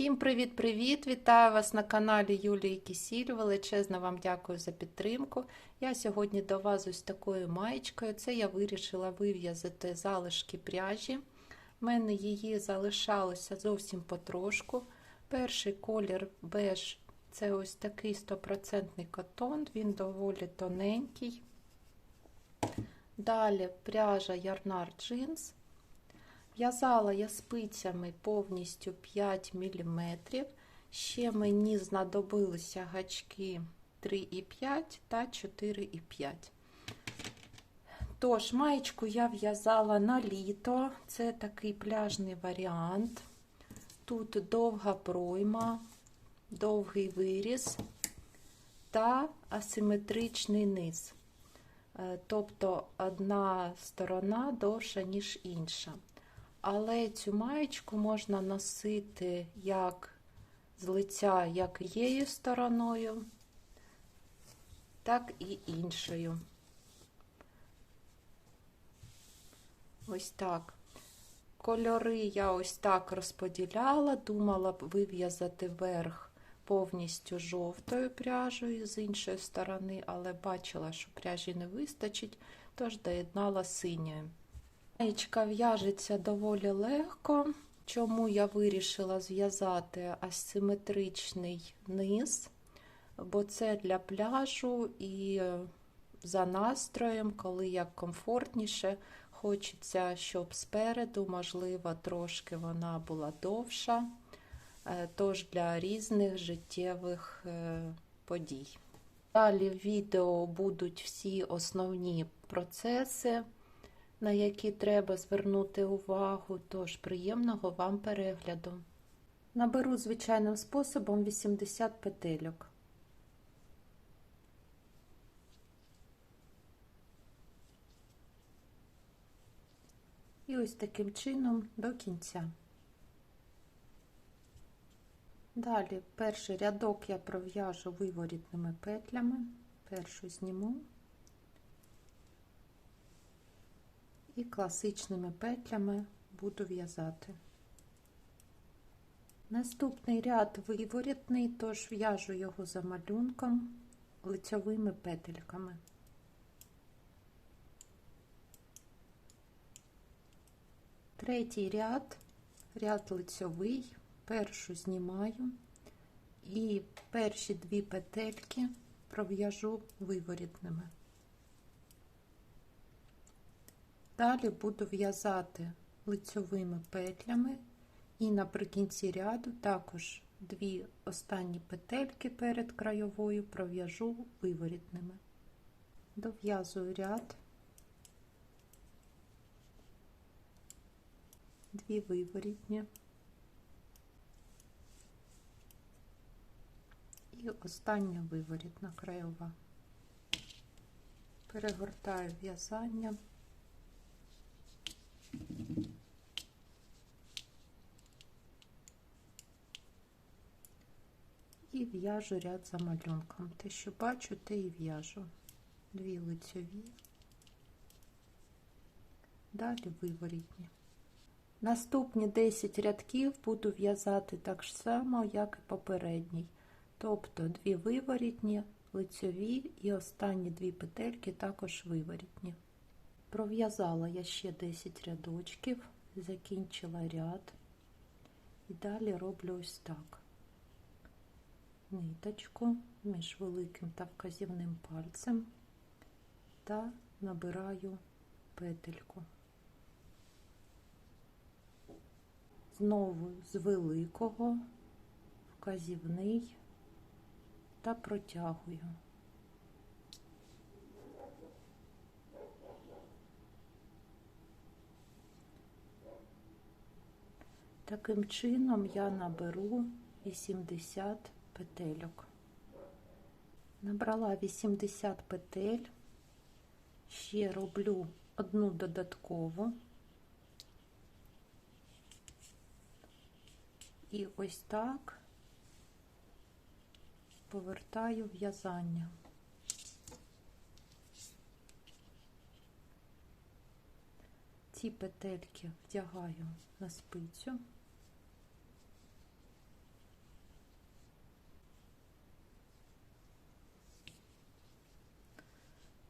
Всім привіт-привіт! Вітаю вас на каналі Юлії Кісіль. Величезно вам дякую за підтримку. Я сьогодні до вас ось такою маєчкою. Це я вирішила вив'язати залишки пряжі. У мене її залишалося зовсім потрошку. Перший колір беж це ось такий 100% котон, він доволі тоненький. Далі пряжа Ярнар Джинс. В'язала я спицями повністю 5 мм. Ще мені знадобилися гачки 3,5 та 4,5. Тож, маєчку я в'язала на літо. Це такий пляжний варіант. Тут довга пройма, довгий виріз та асиметричний низ. Тобто одна сторона довша, ніж інша. Але цю маєчку можна носити як з лиця як її стороною, так і іншою. Ось так. Кольори я ось так розподіляла, думала б вив'язати верх повністю жовтою пряжею з іншої сторони, але бачила, що пряжі не вистачить, тож доєднала синьою. Маєчка в'яжеться доволі легко, чому я вирішила зв'язати асиметричний низ, бо це для пляжу і за настроєм, коли як комфортніше, хочеться, щоб спереду, можливо, трошки вона була довша, тож для різних життєвих подій. Далі в відео будуть всі основні процеси на які треба звернути увагу, тож приємного вам перегляду. Наберу звичайним способом 80 петельок. І ось таким чином до кінця. Далі перший рядок я пров'яжу виворітними петлями, першу зніму. І класичними петлями буду в'язати. Наступний ряд виворітний, тож в'яжу його за малюнком лицьовими петельками. Третій ряд, ряд лицьовий, першу знімаю і перші дві петельки пров'яжу виворітними. Далі буду в'язати лицьовими петлями і наприкінці ряду також дві останні петельки перед краєвою пров'яжу виворітними. Дов'язую ряд, дві виворітні і остання виворітна краєва. Перегортаю в'язання. І в'яжу ряд за малюнком. Те, що бачу, те і в'яжу. Дві лицьові, далі виворітні. Наступні 10 рядків буду в'язати так само, як і попередній. Тобто дві виворітні, лицьові і останні дві петельки також виворітні. Пров'язала я ще 10 рядочків, закінчила ряд і далі роблю ось так. Ниточку між великим та вказівним пальцем та набираю петельку. Знову з великого вказівний та протягую. Таким чином я наберу 80 петельок. Набрала 80 петель, ще роблю одну додаткову і ось так повертаю в'язання. Ці петельки вдягаю на спицю.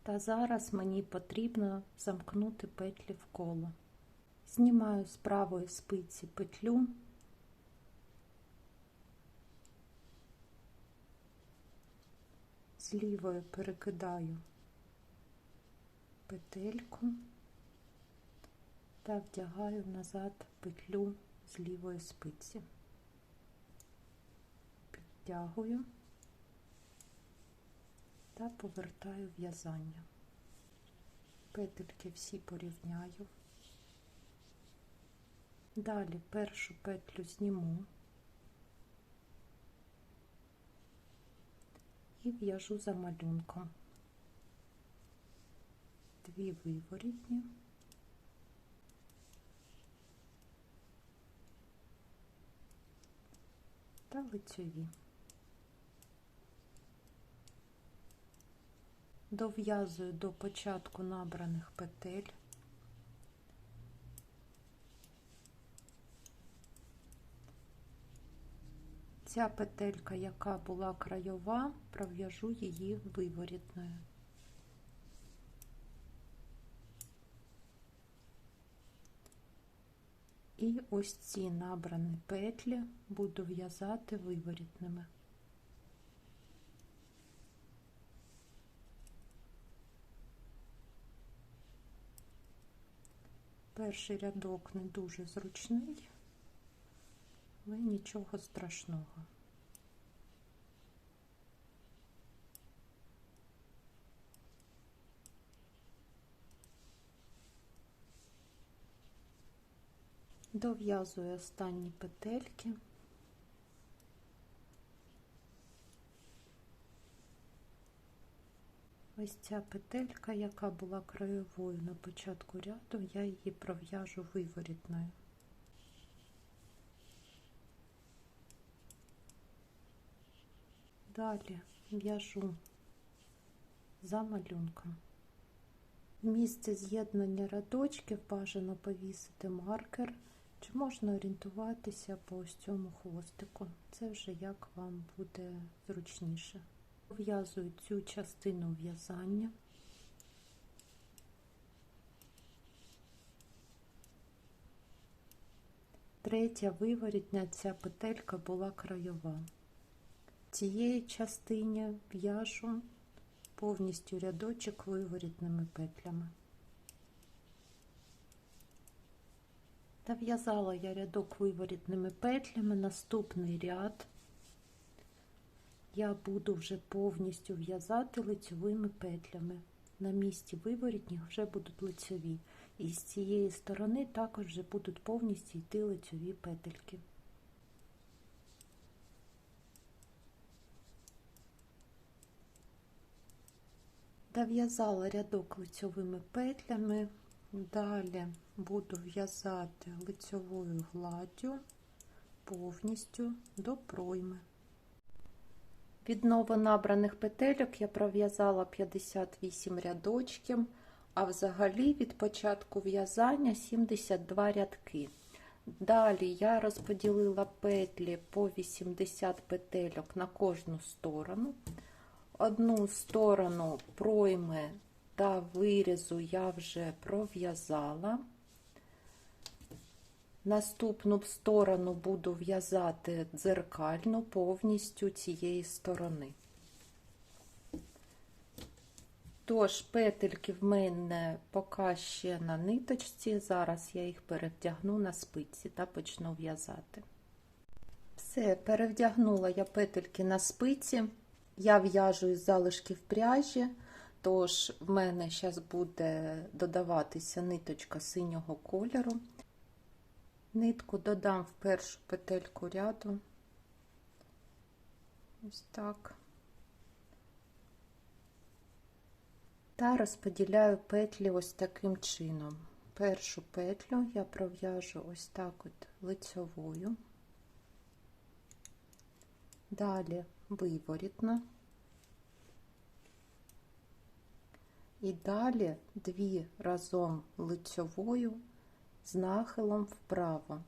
Та зараз мені потрібно замкнути петлі в коло. Знімаю з правої спиці петлю, з лівої перекидаю петельку та вдягаю назад петлю з лівої спиці. Підтягую та повертаю в'язання. Петельки всі порівняю. Далі першу петлю зніму і в'яжу за малюнком. Дві виворітні. Та лицьові. Дов'язую до початку набраних петель. Ця петелька, яка була крайова, пров'яжу її виворітною. І ось ці набрані петлі буду в'язати виворітними. Перший рядок не дуже зручний, але нічого страшного. Дов'язую останні петельки. Ось ця петелька, яка була краєвою на початку ряду, я її пров'яжу виворітною. Далі в'яжу за малюнком. В місце з'єднання рядочків бажано повісити маркер, чи можна орієнтуватися по ось цьому хвостику. Це вже як вам буде зручніше. В'язую цю частину в'язання. Третя виворітня ця петелька була крайова. Цієї частині в'яжу повністю рядочок виворітними петлями. Та в'язала я рядок виворітними петлями, наступний ряд я буду вже повністю в'язати лицьовими петлями. На місці виворітніх вже будуть лицьові. І з цієї сторони також вже будуть повністю йти лицьові петельки. Дов'язала рядок лицьовими петлями, далі буду в'язати лицьовою гладдю повністю до пройми. Від новонабраних петельок я пров'язала 58 рядочків, а взагалі від початку в'язання 72 рядки. Далі я розподілила петлі по 80 петельок на кожну сторону. Одну сторону пройми та вирізу я вже пров'язала. Наступну сторону буду в'язати дзеркально повністю цієї сторони. Тож, петельки в мене поки ще на ниточці, зараз я їх перевдягну на спиці та почну в'язати. Все, перевдягнула я петельки на спиці, я в'яжу із залишків пряжі, тож в мене зараз буде додаватися ниточка синього кольору. Нитку додам в першу петельку ряду. Ось так. Та розподіляю петлі ось таким чином. Першу петлю я пров'яжу ось так от лицьовою, далі виворітно, і далі дві разом лицьовою з нахилом вправо.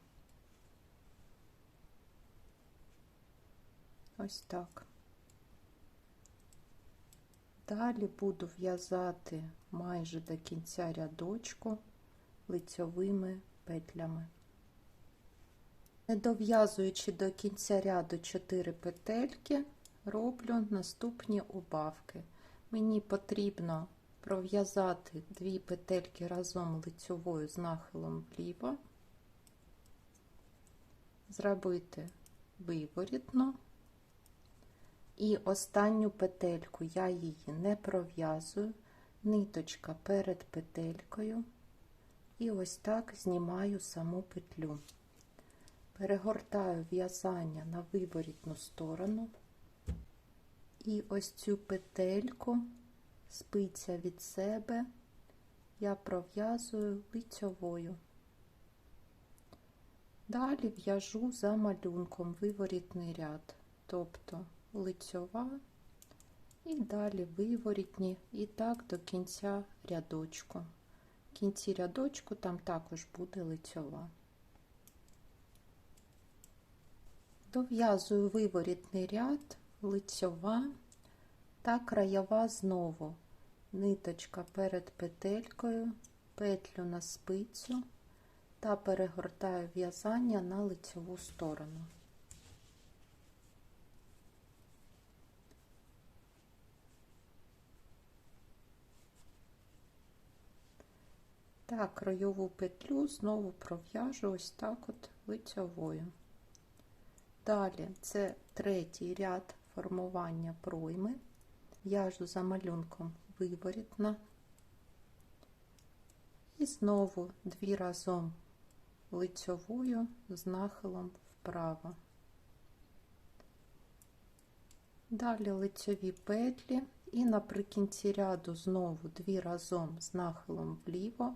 Ось так. Далі буду в'язати майже до кінця рядочку лицьовими петлями. Не дов'язуючи до кінця ряду 4 петельки, роблю наступні убавки. Мені потрібно пров'язати дві петельки разом лицьовою з нахилом вліво, зробити виворітно. І останню петельку я її не пров'язую, ниточка перед петелькою, і ось так знімаю саму петлю. Перегортаю в'язання на виворітну сторону, і ось цю петельку, спиця від себе, я пров'язую лицьовою. Далі в'яжу за малюнком виворітний ряд, тобто лицьова і далі виворітні, і так до кінця рядочку. В кінці рядочку там також буде лицьова. Дов'язую виворітний ряд, лицьова та краєва знову. Ниточка перед петелькою, петлю на спицю та перегортаю в'язання на лицьову сторону. Так, кройову петлю знову пров'яжу ось так от лицьовою. Далі це третій ряд формування пройми. В'яжу за малюнком виворітна. І знову дві разом лицьовою з нахилом вправо. Далі лицьові петлі і наприкінці ряду знову дві разом з нахилом вліво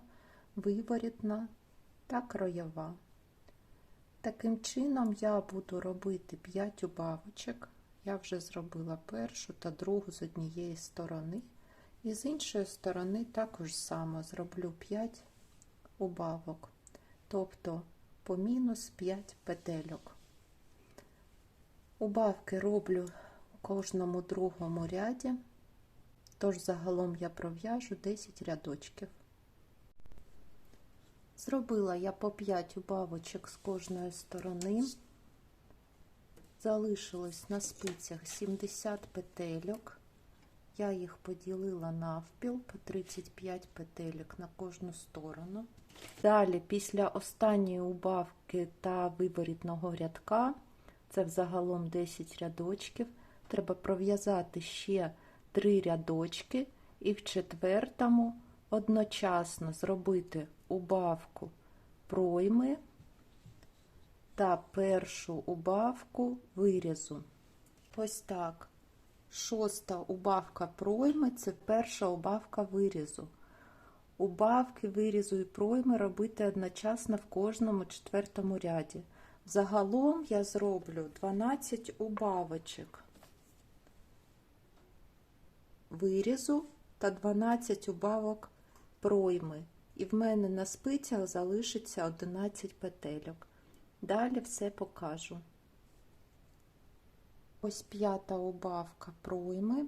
виворітна та краєва. Таким чином я буду робити 5 убавочок. Я вже зробила першу та другу з однієї сторони, і з іншої сторони також само зроблю 5 убавок, тобто по мінус 5 петельок. Убавки роблю у кожному другому ряді, тож загалом я пров'яжу 10 рядочків. Зробила я по 5 убавочок з кожної сторони. Залишилось на спицях 70 петельок. Я їх поділила навпіл по 35 петельок на кожну сторону. Далі, після останньої убавки та виворітного рядка, це взагалом 10 рядочків, треба пров'язати ще 3 рядочки і в четвертому одночасно зробити убавку пройми та першу убавку вирізу. Ось так. Шоста убавка пройми це перша убавка вирізу. Убавки вирізу і пройми робити одночасно в кожному четвертому ряді. Загалом я зроблю 12 убавочок вирізу та 12 убавок пройми. І в мене на спицях залишиться 11 петельок. Далі все покажу. Ось п'ята убавка пройми,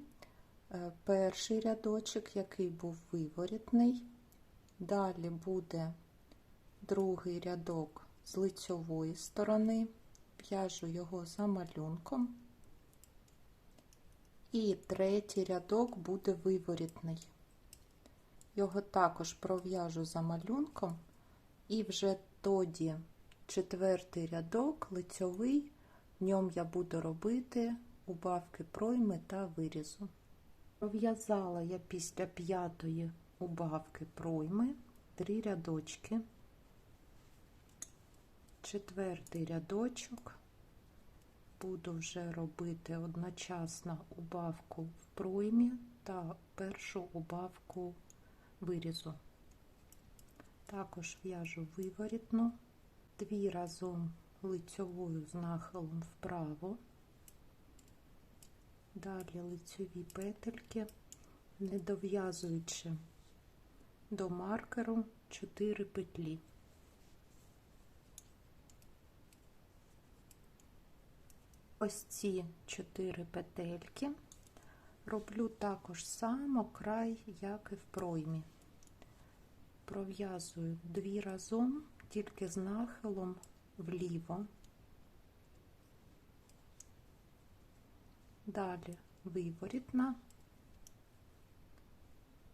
перший рядочок, який був виворітний. Далі буде другий рядок з лицьової сторони, в'яжу його за малюнком. І третій рядок буде виворітний. Його також пров'яжу за малюнком, і вже тоді четвертий рядок лицьовий, ньому я буду робити убавки пройми та вирізу. Пров'язала я після п'ятої убавки пройми три рядочки, четвертий рядочок, буду вже робити одночасно убавку в проймі та першу убавку вирізу. Також в'яжу виворітну, дві разом лицьовою з нахилом вправо, далі лицьові петельки, не дов'язуючи до маркеру 4 петлі. Ось ці 4 петельки Роблю також само край, як і в проймі. Пров'язую дві разом, тільки з нахилом вліво. Далі виворітна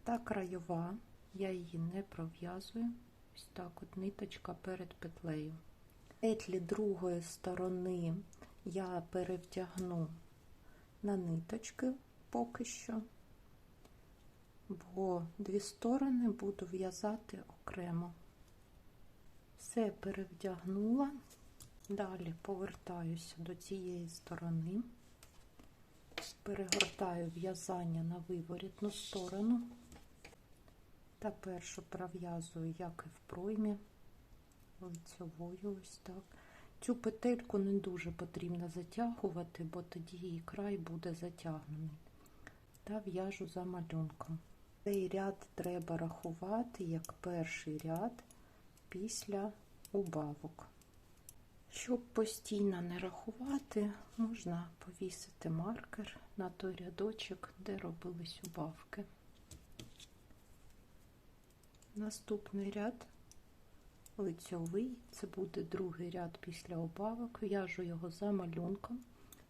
та краєва, я її не пров'язую. Ось так от ниточка перед петлею. Петлі другої сторони я перевтягну на ниточки поки що, бо дві сторони буду в'язати окремо. Все перевдягнула, далі повертаюся до цієї сторони, перегортаю в'язання на виворітну сторону та першу пров'язую, як і в проймі, лицьовою ось так. Цю петельку не дуже потрібно затягувати, бо тоді її край буде затягнений. Та в'яжу за малюнком. Цей ряд треба рахувати як перший ряд після убавок. Щоб постійно не рахувати, можна повісити маркер на той рядочок, де робились убавки. Наступний ряд лицьовий, це буде другий ряд після обавок, в'яжу його за малюнком.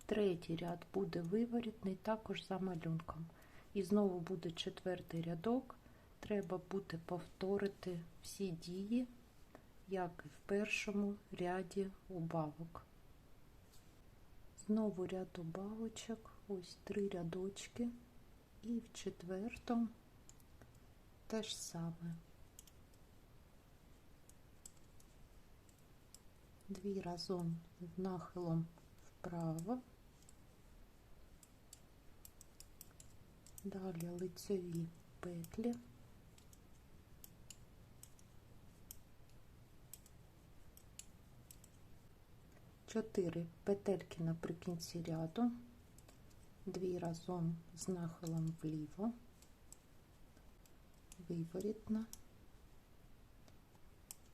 Третій ряд буде виворітний, також за малюнком. І знову буде четвертий рядок. Треба буде повторити всі дії, як і в першому ряді убавок. Знову ряд убавочок, ось три рядочки, і в четвертому те ж саме. Дві разом з нахилом вправо, далі лицеві петлі, чотири петельки наприкінці ряду, дві разом з нахилом вліво, виворітна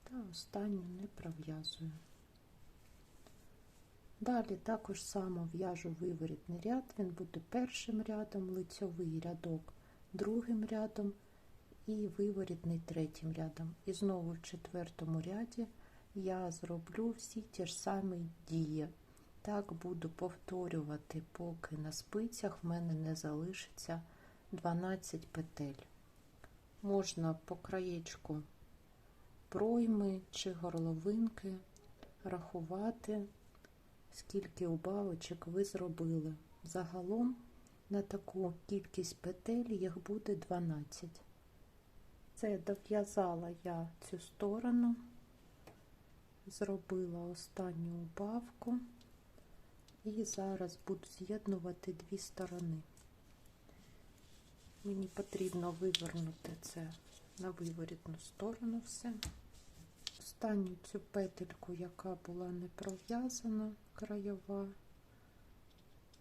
та останню не пров'язую. Далі також само в'яжу виворітний ряд, він буде першим рядом, лицьовий рядок другим рядом і виворітний третім рядом. І знову в четвертому ряді я зроблю всі ті ж самі дії. Так буду повторювати, поки на спицях в мене не залишиться 12 петель. Можна по краєчку пройми чи горловинки рахувати скільки убавочок ви зробили. Загалом на таку кількість петель їх буде 12. Це дов'язала я цю сторону, зробила останню убавку і зараз буду з'єднувати дві сторони. Мені потрібно вивернути це на виворітну сторону все. Останню цю петельку, яка була не пров'язана, краєва,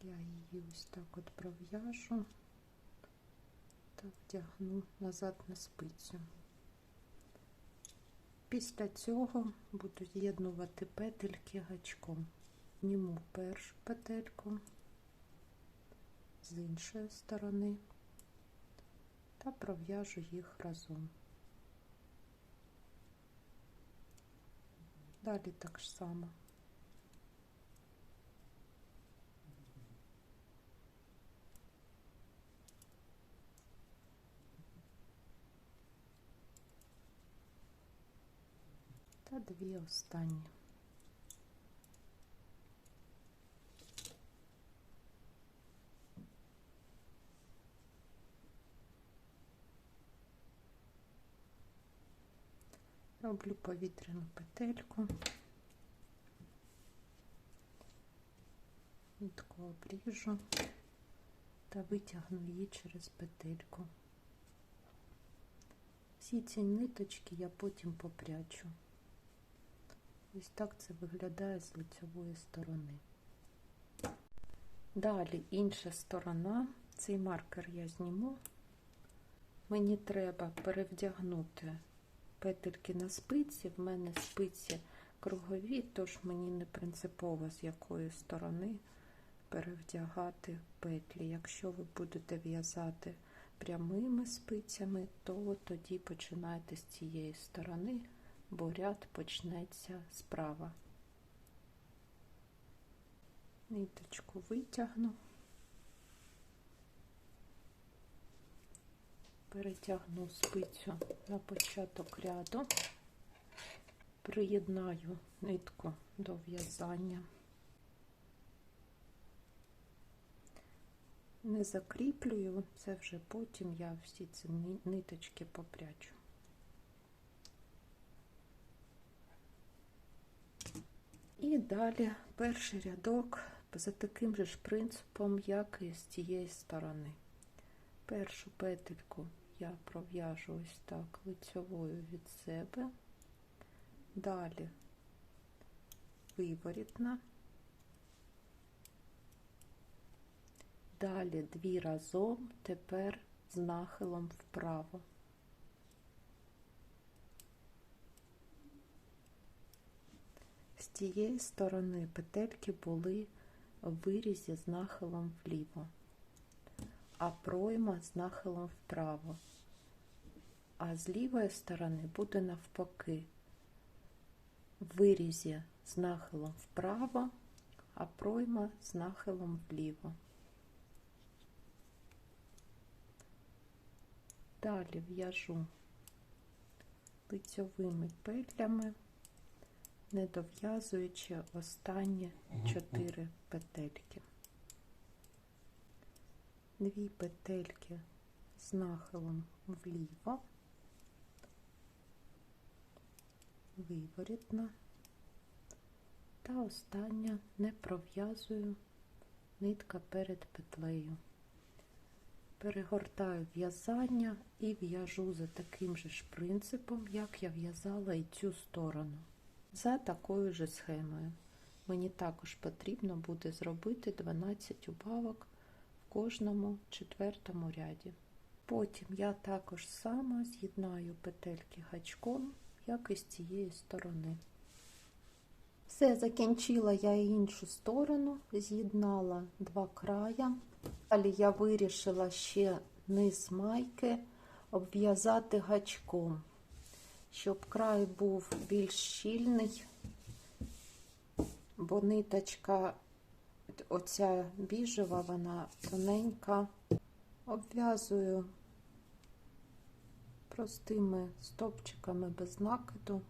я її ось так от пров'яжу та вдягну назад на спицю. Після цього буду з'єднувати петельки гачком. Зніму першу петельку з іншої сторони та пров'яжу їх разом. Далі так само. Та дві останні. Роблю повітряну петельку, нитку обріжу та витягну її через петельку. Всі ці ниточки я потім попрячу. Ось так це виглядає з лицевої сторони. Далі інша сторона, цей маркер я зніму. Мені треба перевдягнути петельки на спиці. В мене спиці кругові, тож мені не принципово з якої сторони перевдягати петлі. Якщо ви будете в'язати прямими спицями, то тоді починайте з цієї сторони, бо ряд почнеться справа. Ниточку витягну, перетягну спицю на початок ряду, приєднаю нитку до в'язання. Не закріплюю, це вже потім я всі ці ниточки попрячу. І далі перший рядок за таким же ж принципом, як і з цієї сторони. Першу петельку я пров'яжу ось так лицьовою від себе, далі виворітна, далі дві разом, тепер з нахилом вправо. Тієї сторони петельки були в вирізі з нахилом вліво, а пройма з нахилом вправо. А з лівої сторони буде навпаки. В вирізі з нахилом вправо, а пройма з нахилом вліво. Далі в'яжу лицьовими петлями не дов'язуючи останні чотири петельки. Дві петельки з нахилом вліво, виворітна, та остання не пров'язую нитка перед петлею. Перегортаю в'язання і в'яжу за таким же ж принципом, як я в'язала і цю сторону. За такою же схемою. Мені також потрібно буде зробити 12 убавок в кожному четвертому ряді. Потім я також сама з'єднаю петельки гачком, як і з цієї сторони. Все, закінчила я іншу сторону, з'єднала два края. Далі я вирішила ще низ майки обв'язати гачком щоб край був більш щільний, бо ниточка, оця біжева, вона тоненька, обв'язую простими стопчиками без накиду,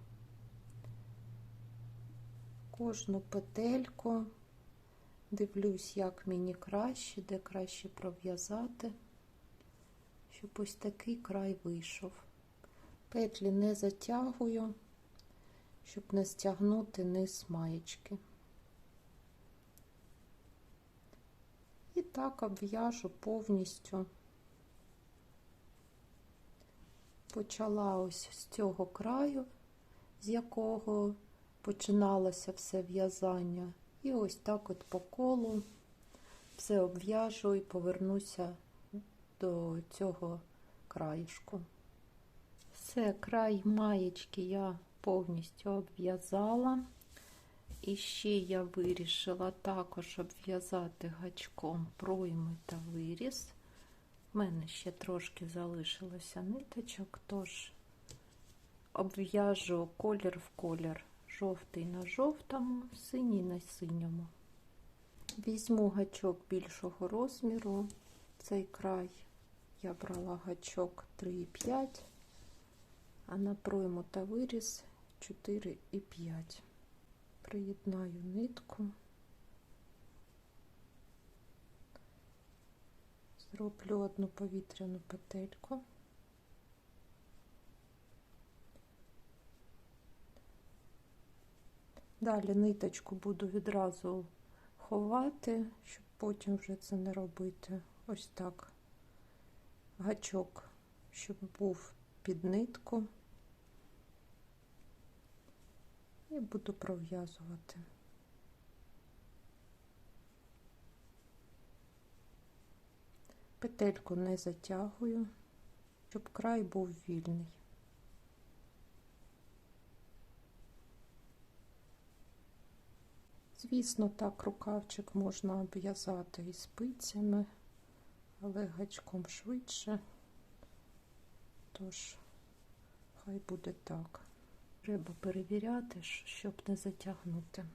кожну петельку, дивлюсь, як мені краще, де краще пров'язати, щоб ось такий край вийшов. Петлі не затягую, щоб не стягнути низ маєчки. І так обв'яжу повністю. Почала ось з цього краю, з якого починалося все в'язання. І ось так от по колу все обв'яжу і повернуся до цього краєшку. Все, край маєчки я повністю обв'язала. І ще я вирішила також обв'язати гачком пройми та виріз. У мене ще трошки залишилося ниточок, тож обв'яжу колір в колір, жовтий на жовтому, синій на синьому. Візьму гачок більшого розміру. Цей край я брала гачок 3,5 а на пройму та виріз 4 і 5. Приєднаю нитку, зроблю одну повітряну петельку. Далі ниточку буду відразу ховати, щоб потім вже це не робити. Ось так гачок, щоб був під нитку. І буду пров'язувати. Петельку не затягую, щоб край був вільний. Звісно, так рукавчик можна обв'язати і спицями, але гачком швидше. Тож, хай буде так. Треба перевіряти, щоб не затягнути.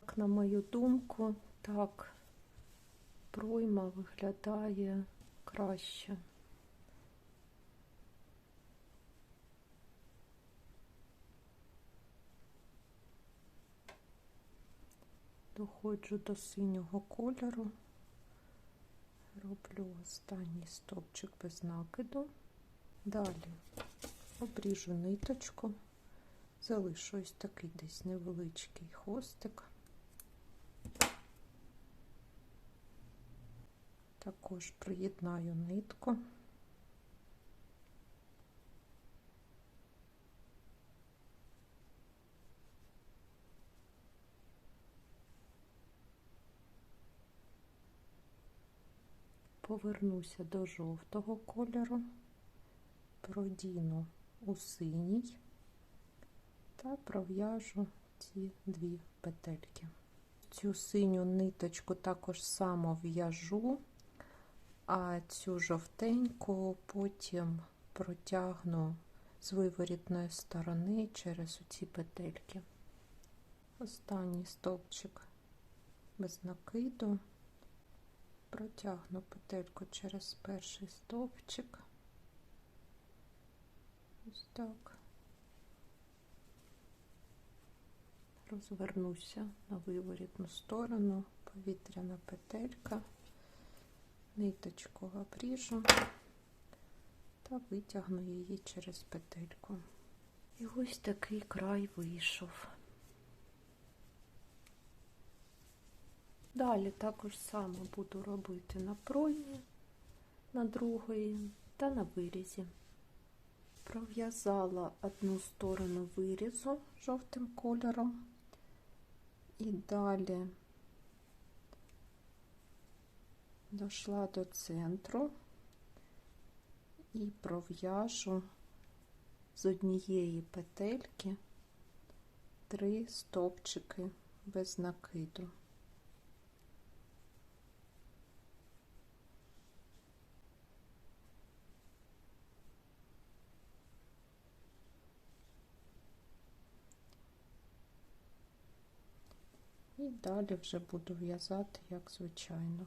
Так, на мою думку, так пройма виглядає краще. Доходжу до синього кольору, роблю останній стовпчик без накиду. Далі обріжу ниточку, залишу ось такий десь невеличкий хвостик. Також приєднаю нитку. Повернуся до жовтого кольору, продіну у синій та пров'яжу ці дві петельки. Цю синю ниточку також само в'яжу, а цю жовтеньку потім протягну з виворітної сторони через ці петельки. Останній стовпчик без накиду. Протягну петельку через перший стовпчик. Ось так. Розвернуся на виворітну сторону, повітряна петелька, ниточку обріжу та витягну її через петельку. І ось такий край вийшов. Далі також само буду робити на проймі, на другої та на вирізі. Пров'язала одну сторону вирізу жовтим кольором і далі дійшла до центру і пров'яжу з однієї петельки три стовпчики без накиду. І далі вже буду в'язати, як звичайно.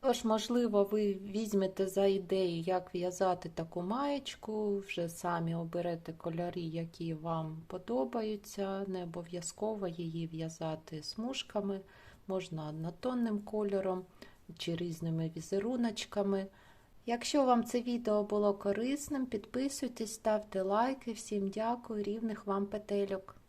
Тож, можливо, ви візьмете за ідею, як в'язати таку маєчку, вже самі оберете кольори, які вам подобаються. Не обов'язково її в'язати смужками, можна однотонним кольором чи різними візеруночками. Якщо вам це відео було корисним, підписуйтесь, ставте лайки. Всім дякую, рівних вам петельок.